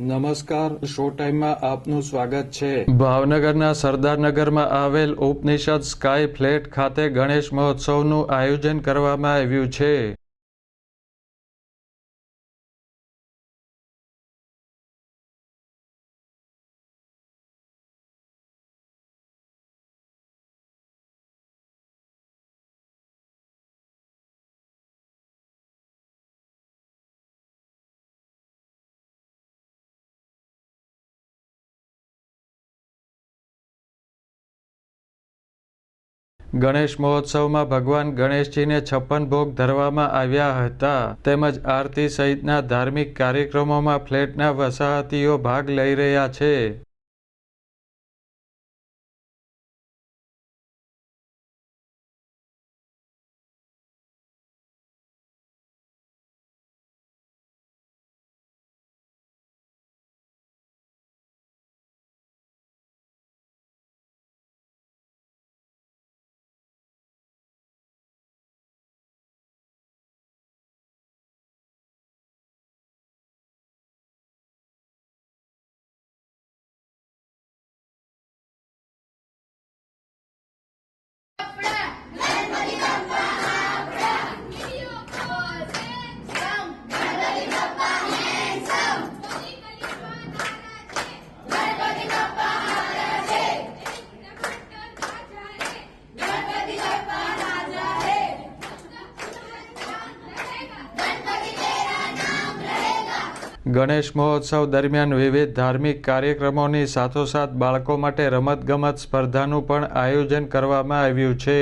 નમસ્કાર શો ટાઈમમાં આપનું સ્વાગત છે. ભાવનગરના સરદારનગરમાં આવેલ ઉપનિષદ સ્કાય ફ્લેટ ખાતે ગણેશ મહોત્સવનું આયોજન કરવામાં આવ્યું છે. ગણેશ મહોત્સવમાં ભગવાન ગણેશજીને છપ્પન ભોગ ધરવામાં આવ્યા હતા. તેમજ આરતી સહિતના ધાર્મિક કાર્યક્રમોમાં ફ્લેટના વસાહતીઓ ભાગ લઈ રહ્યા છે. ગણેશ મહોત્સવ દરમિયાન વિવિધ ધાર્મિક કાર્યક્રમોની સાથોસાથ બાળકો માટે રમતગમત સ્પર્ધાનું પણ આયોજન કરવામાં આવ્યું છે.